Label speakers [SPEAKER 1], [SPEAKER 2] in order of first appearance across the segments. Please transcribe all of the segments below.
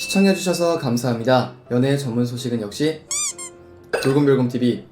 [SPEAKER 1] 시청해주셔서 감사합니다. 연애 전문 소식은 역시 돌곰별곰TV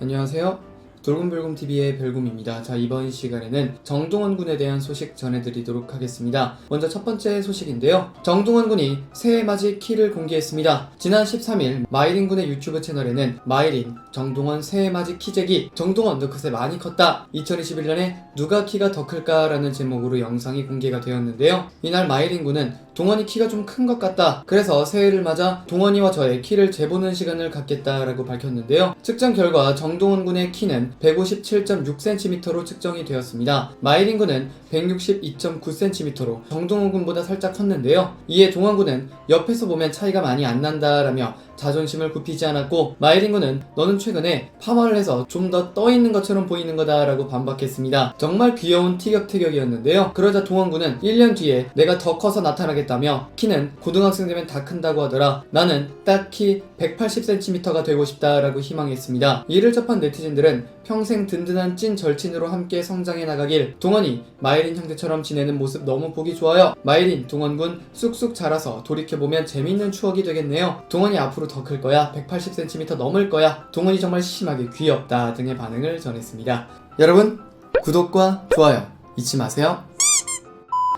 [SPEAKER 1] 안녕하세요. 돌곰별곰TV의 별곰입니다. 자, 이번 시간에는 정동원 군에 대한 소식 전해드리도록 하겠습니다. 먼저 첫 번째 소식인데요. 정동원 군이 새해 맞이 키를 공개했습니다. 지난 13일 마이린 군의 유튜브 채널에는 마이린, 정동원 새해 맞이 키재기, 정동원 너 그새 많이 컸다. 2021년에 누가 키가 더 클까라는 제목으로 영상이 공개가 되었는데요. 이날 마이린 군은 동원이 키가 좀 큰 것 같다. 그래서 새해를 맞아 동원이와 저의 키를 재보는 시간을 갖겠다라고 밝혔는데요. 측정 결과 정동원 군의 키는 157.6cm로 측정이 되었습니다. 마이린 군은 162.9cm로 정동원 군보다 살짝 컸는데요. 이에 동원 군은 옆에서 보면 차이가 많이 안 난다라며 자존심을 굽히지 않았고 마이린 군은 너는 최근에 파마를 해서 좀 더 떠 있는 것처럼 보이는 거다라고 반박했습니다. 정말 귀여운 티격태격이었는데요. 그러자 동원 군은 1년 뒤에 내가 더 커서 나타나겠다며 키는 고등학생 되면 다 큰다고 하더라. 나는 딱키 180cm가 되고 싶다라고 희망했습니다. 이를 접한 네티즌들은 평생 든든한 찐 절친으로 함께 성장해 나가길 동원이 마이린 형제처럼 지내는 모습 너무 보기 좋아요. 마이린 동원군 쑥쑥 자라서 돌이켜보면 재밌는 추억이 되겠네요. 동원이 앞으로 더 클 거야. 180cm 넘을 거야. 동원이 정말 심하게 귀엽다 등의 반응을 전했습니다. 여러분 구독과 좋아요 잊지 마세요.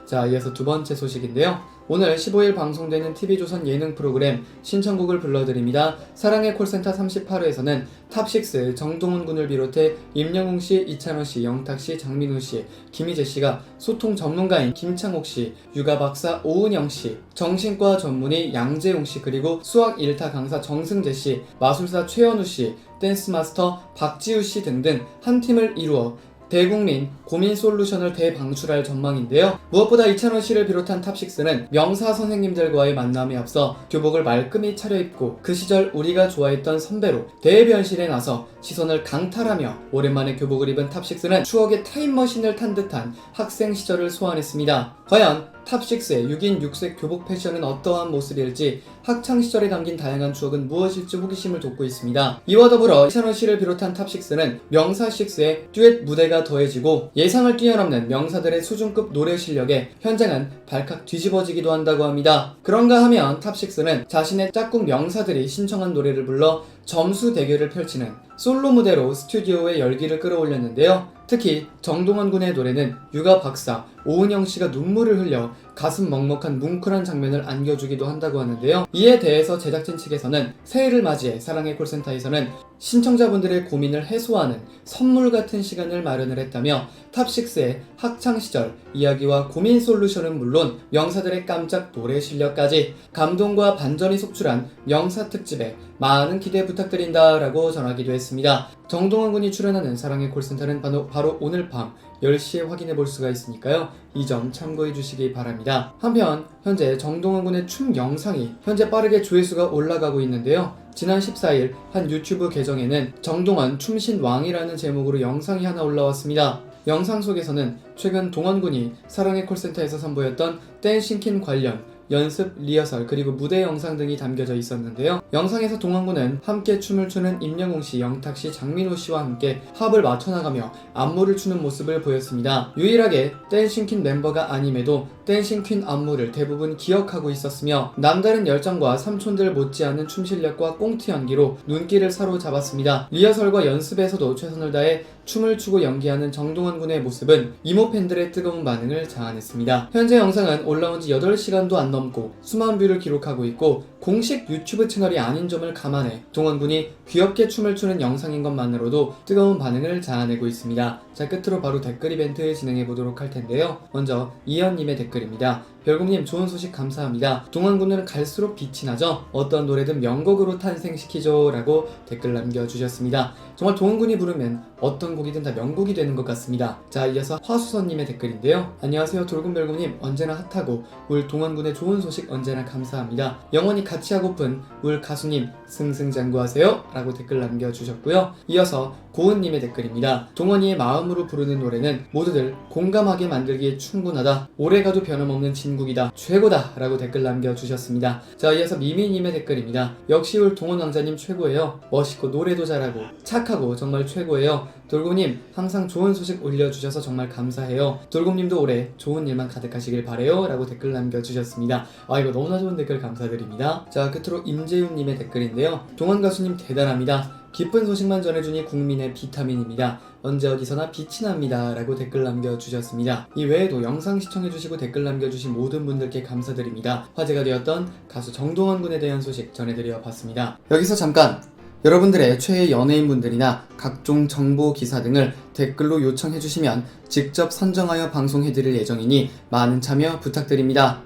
[SPEAKER 1] 자, 이어서 두 번째 소식인데요. 오늘 15일 방송되는 TV조선 예능 프로그램 신청곡을 불러드립니다. 사랑의 콜센터 38회에서는 탑6 정동훈 군을 비롯해 임영웅 씨, 이찬원 씨, 영탁 씨, 장민호 씨, 김희재 씨가 소통 전문가인 김창옥 씨, 육아 박사 오은영 씨, 정신과 전문의 양재용 씨, 그리고 수학 1타 강사 정승재 씨, 마술사 최현우 씨, 댄스 마스터 박지우 씨 등등 한 팀을 이루어 대국민 고민 솔루션을 대방출할 전망인데요. 무엇보다 이찬원 씨를 비롯한 탑6는 명사 선생님들과의 만남에 앞서 교복을 말끔히 차려입고 그 시절 우리가 좋아했던 선배로 대변신에 나서 시선을 강탈하며 오랜만에 교복을 입은 탑6는 추억의 타임머신을 탄 듯한 학생 시절을 소환했습니다. 과연 탑6의 6인 6색 교복 패션은 어떠한 모습일지 학창 시절에 담긴 다양한 추억은 무엇일지 호기심을 돋고 있습니다. 이와 더불어 이찬원 씨를 비롯한 탑6는 명사 6의 듀엣 무대가 더해지고 예상을 뛰어넘는 명사들의 수준급 노래 실력에 현장은 발칵 뒤집어지기도 한다고 합니다. 그런가 하면 탑6는 자신의 짝꿍 명사들이 신청한 노래를 불러 점수 대결을 펼치는 솔로 무대로 스튜디오에 열기를 끌어올렸는데요. 특히 정동원 군의 노래는 육아 박사 오은영 씨가 눈물을 흘려 가슴 먹먹한 뭉클한 장면을 안겨주기도 한다고 하는데요. 이에 대해서 제작진 측에서는 새해를 맞이해 사랑의 콜센터에서는 신청자분들의 고민을 해소하는 선물 같은 시간을 마련을 했다며 탑6의 학창 시절 이야기와 고민 솔루션은 물론 명사들의 깜짝 노래 실력까지 감동과 반전이 속출한 명사 특집에 많은 기대 부탁드린다 라고 전하기도 했습니다. 정동원 군이 출연하는 사랑의 콜센터는 바로, 바로 오늘 밤 10시에 확인해 볼 수가 있으니까요. 이 점 참고해 주시기 바랍니다. 한편 현재 정동원 군의 춤 영상이 현재 빠르게 조회수가 올라가고 있는데요. 지난 14일 한 유튜브 계정에는 정동원 춤신 왕이라는 제목으로 영상이 하나 올라왔습니다. 영상 속에서는 최근 동원군이 사랑의 콜센터에서 선보였던 댄싱킨 관련 연습, 리허설, 그리고 무대 영상 등이 담겨져 있었는데요. 영상에서 동원군은 함께 춤을 추는 임영웅 씨, 영탁 씨, 장민호 씨와 함께 합을 맞춰나가며 안무를 추는 모습을 보였습니다. 유일하게 댄싱퀸 멤버가 아님에도 댄싱퀸 안무를 대부분 기억하고 있었으며 남다른 열정과 삼촌들 못지않은 춤 실력과 꽁트 연기로 눈길을 사로잡았습니다. 리허설과 연습에서도 최선을 다해 춤을 추고 연기하는 정동원 군의 모습은 이모 팬들의 뜨거운 반응을 자아냈습니다. 현재 영상은 올라온 지 8시간도 안 넘고 수만 뷰를 기록하고 있고 공식 유튜브 채널이 아닌 점을 감안해 동원 군이 귀엽게 춤을 추는 영상인 것만으로도 뜨거운 반응을 자아내고 있습니다. 자 끝으로 바로 댓글 이벤트 진행해 보도록 할 텐데요. 먼저 이현님의 댓글입니다. 별곰님 좋은 소식 감사합니다. 동안군은 갈수록 빛이 나죠? 어떤 노래든 명곡으로 탄생시키죠? 라고 댓글 남겨주셨습니다. 정말 동원군이 부르면 어떤 곡이든 다 명곡이 되는 것 같습니다. 자 이어서 화수선님의 댓글인데요. 안녕하세요 돌곰별곰님 언제나 핫하고 울 동원군의 좋은 소식 언제나 감사합니다. 영원히 같이 하고픈 울 가수님 승승장구하세요 라고 댓글 남겨주셨고요. 이어서 고은님의 댓글입니다. 동원이의 마음으로 부르는 노래는 모두들 공감하게 만들기에 충분하다. 오래가도 변함없는 진국이다. 최고다. 라고 댓글 남겨주셨습니다. 자, 이어서 미미님의 댓글입니다. 역시 올 동원 왕자님 최고예요. 멋있고 노래도 잘하고 착하고 정말 최고예요. 돌곰님 항상 좋은 소식 올려주셔서 정말 감사해요. 돌곰님도 올해 좋은 일만 가득하시길 바래요. 라고 댓글 남겨주셨습니다. 아 이거 너무나 좋은 댓글 감사드립니다. 자 끝으로 임재윤님의 댓글인데요. 동원 가수님 대단합니다. 기쁜 소식만 전해주니 국민의 비타민입니다. 언제 어디서나 빛이 납니다. 라고 댓글 남겨주셨습니다. 이 외에도 영상 시청해주시고 댓글 남겨주신 모든 분들께 감사드립니다. 화제가 되었던 가수 정동원 군에 대한 소식 전해드려 봤습니다. 여기서 잠깐! 여러분들의 최애 연예인분들이나 각종 정보 기사 등을 댓글로 요청해주시면 직접 선정하여 방송해드릴 예정이니 많은 참여 부탁드립니다.